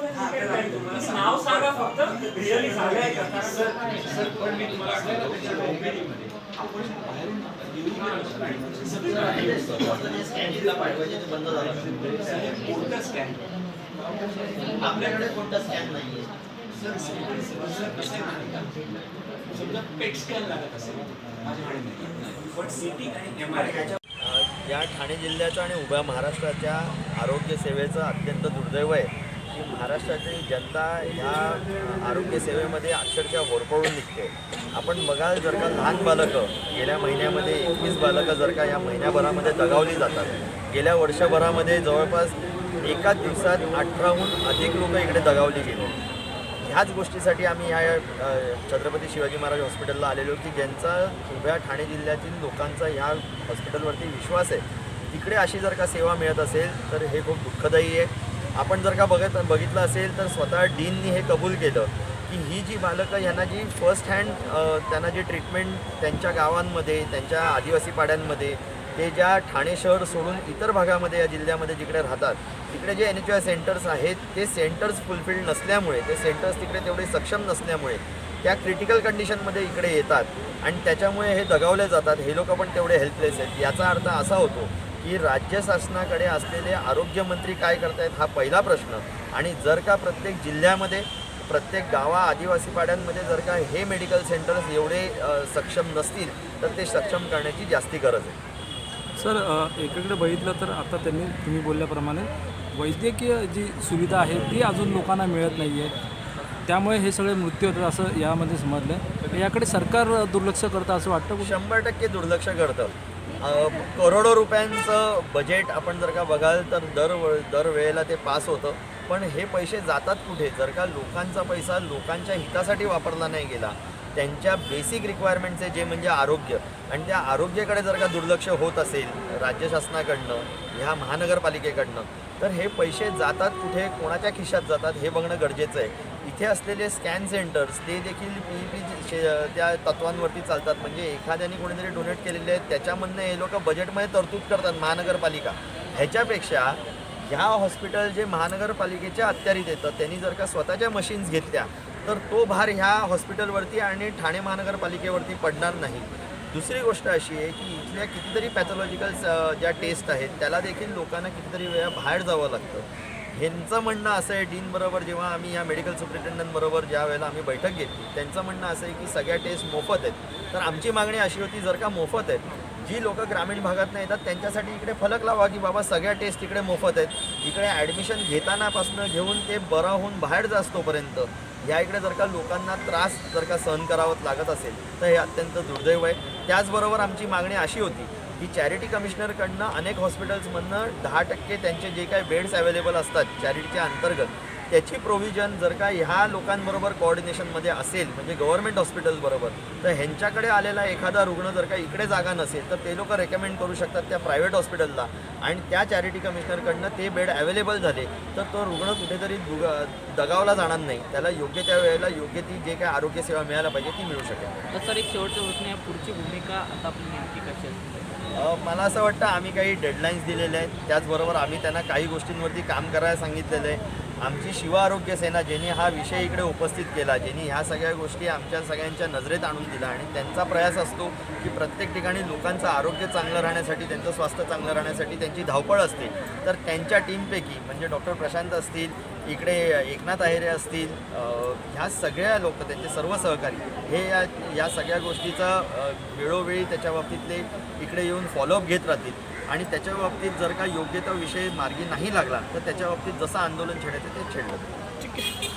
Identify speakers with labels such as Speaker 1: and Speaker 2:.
Speaker 1: नाव सांगा फक्त रिअली सांगा
Speaker 2: सर सर पण मी तुम्हाला सांगतो त्याच्या OPD मध्ये आपण बाहेरून
Speaker 3: स्कॅनिंगला पाठवायचे ते बंद झालं
Speaker 2: कोणता स्कॅन
Speaker 3: आपल्याकडे कोणता स्कॅन नाहीये
Speaker 2: सर सर सर कसं आहे? माहिती का समजा पेट स्कॅन लागत असेल. माझ्याकडे नाही. पण सिटी आणि एम आर आय
Speaker 3: या ठाणे जिल्ह्याचं आणि उभ्या महाराष्ट्राच्या आरोग्य सेवेचं अत्यंत दुर्दैव आहे. की महाराष्ट्रातील जनता ह्या आरोग्य सेवेमध्ये अक्षरशः होरपळून निघते. आपण बघाल जर का लहान बालकं गेल्या महिन्यामध्ये एकवीस बालकं जर का या महिन्याभरामध्ये दगावली जातात. गेल्या वर्षभरामध्ये जवळपास एकाच दिवसात अठराहून अधिक लोक इकडे दगावली गेली. ह्याच गोष्टीसाठी आम्ही ह्या छत्रपती शिवाजी महाराज हॉस्पिटलला आलेलो की ज्यांचा उभ्या ठाणे जिल्ह्यातील लोकांचा ह्या हॉस्पिटलवरती विश्वास आहे. तिकडे अशी जर का सेवा मिळत असेल तर हे खूप दुःखदायी आहे. आपण जर का बघत बघितलं असेल तर स्वतः डीननी हे कबूल केलं की ही जी बालकं यांना जी फर्स्ट हँड त्यांना जी ट्रीटमेंट त्यांच्या गावांमध्ये त्यांच्या आदिवासी पाड्यांमध्ये ते ज्या ठाणे शहर सोडून इतर भागामध्ये या जिल्ह्यामध्ये जिकडे राहतात तिकडे जे एन एच आय सेंटर्स आहेत ते सेंटर्स फुलफिल्ड नसल्यामुळे ते सेंटर्स तिकडे तेवढे सक्षम नसल्यामुळे त्या क्रिटिकल कंडिशनमध्ये इकडे येतात. आणि त्याच्यामुळे हे दगावले जातात. हे लोक पण तेवढे हेल्पलेस आहेत. याचा अर्थ असा होतो की राज्य शासनाकडे असलेले आरोग्यमंत्री काय करतायत हा पहिला प्रश्न. आणि जर का प्रत्येक जिल्ह्यामध्ये प्रत्येक गावा आदिवासी पाड्यांमध्ये जर का हे मेडिकल सेंटर्स एवढे सक्षम नसतील तर ते सक्षम करण्याची जास्ती गरज आहे.
Speaker 4: सर एकीकडे बघितलं तर आता त्यांनी तुम्ही बोलल्याप्रमाणे वैद्यकीय जी सुविधा आहे ती अजून लोकांना मिळत नाही आहे त्यामुळे हे सगळे मृत्यू होतात असं यामध्ये समजलं याकडे सरकार दुर्लक्ष करतं असं वाटतं?
Speaker 3: शंभर टक्के दुर्लक्ष करतं. करोडो रुपयांचं बजेट आपण जर का बघाल तर दर दरवेळेला ते पास होतं. पण हे पैसे जातात कुठे? जर का लोकांचा पैसा लोकांच्या हितासाठी वापरला नाही गेला त्यांच्या बेसिक रिक्वायरमेंटचे जे म्हणजे आरोग्य. आणि त्या आरोग्याकडे जर का दुर्लक्ष होत असेल राज्य शासनाकडनं ह्या महानगरपालिकेकडनं तर हे पैसे जातात कुठे? कोणाच्या खिशात जातात हे बघणं गरजेचं आहे. इथे असलेले स्कॅन सेंटर्स ते देखील पी पी त्या तत्वांवरती चालतात. म्हणजे एखाद्याने कोणीतरी डोनेट केलेले आहेत त्याच्यामधनं हे लोक बजेटमध्ये तरतूद करतात महानगरपालिका. ह्याच्यापेक्षा ह्या हॉस्पिटल जे महानगरपालिकेच्या अत्यारीत येतं त्यांनी जर का स्वतःच्या मशीन्स घेतल्या तर तो भार ह्या हॉस्पिटलवरती आणि ठाणे महानगरपालिकेवरती पडणार नाही. दुसरी गोष्ट अशी आहे की इथल्या कितीतरी पॅथॉलॉजिकल ज्या टेस्ट आहेत त्याला देखील लोकांना कितीतरी वेळा बाहेर जावं लागतं. ह्यांचं म्हणणं असं आहे डीनबरोबर जेव्हा आम्ही या मेडिकल सुप्रिटेंडंटबरोबर ज्या वेळेला आम्ही बैठक घेतली त्यांचं म्हणणं असं आहे की सगळ्या टेस्ट मोफत आहेत. तर आमची मागणी अशी होती जर का मोफत आहेत जी लोक ग्रामीण भागात येतात त्यांच्यासाठी इकडे फलक लावा की बाबा सगळ्या टेस्ट इकडे मोफत आहेत. इकडे ॲडमिशन घेतानापासून घेऊन ते बरं होऊन बाहेर जास्तोपर्यंत या इकडे जर का लोकांना त्रास जर का सहन करावं लागत असेल तर हे अत्यंत दुर्दैव आहे. त्याचबरोबर आमची मागणी अशी होती ही चॅरिटी कमिशनरकडनं अनेक हॉस्पिटल्समधनं दहा टक्के त्यांचे जे काही बेड्स अवेलेबल असतात चॅरिटीच्या अंतर्गत. त्याची प्रोव्हिजन जर का ह्या लोकांबरोबर कोऑर्डिनेशनमध्ये असेल म्हणजे गव्हर्नमेंट हॉस्पिटल्सबरोबर तर ह्यांच्याकडे आलेला एखादा रुग्ण जर का इकडे जागा नसेल तर ते लोक रेकमेंड करू शकतात त्या प्रायव्हेट हॉस्पिटलला आणि त्या चॅरिटी कमिशनरकडनं ते बेड अवेलेबल झाले तर तो रुग्ण कुठेतरी दुग- दगावला जाणार नाही. त्याला योग्य त्या वेळेला योग्य ती जे काही आरोग्य सेवा मिळायला पाहिजे ती मिळू शकेल.
Speaker 5: तर सर एक शेवटचं प्रश्न आहे पुढची भूमिका आता आपली नेमकी कशी असते?
Speaker 3: मला असं वाटतं आम्ही काही डेडलाईन्स दिलेले आहेत. त्याचबरोबर आम्ही त्यांना काही गोष्टींवरती काम करायला सांगितलेलं आहे. आमची शिव आरोग्य सेना ज्यांनी हा विषय इकडे उपस्थित केला ज्यांनी ह्या सगळ्या गोष्टी आमच्या सगळ्यांच्या नजरेत आणून दिला आणि त्यांचा प्रयास असतो की प्रत्येक ठिकाणी लोकांचं आरोग्य चांगलं राहण्यासाठी त्यांचं स्वास्थ्य चांगलं राहण्यासाठी त्यांची धावपळ असते. तर त्यांच्या टीमपैकी म्हणजे डॉक्टर प्रशांत असतील इकडे एकनाथ आहेरे असतील ह्या सगळ्या लोक त्यांचे सर्व सहकारी हे या या सगळ्या गोष्टीचा वेळोवेळी त्याच्या बाबतीतले इकडे येऊन फॉलोअप घेत राहतील. आणि त्याच्या बाबतीत जर का योग्य त्या विषय मार्गी नाही लागला तर त्याच्या बाबतीत जसं आंदोलन छेडायचं ते छेडलं आहे.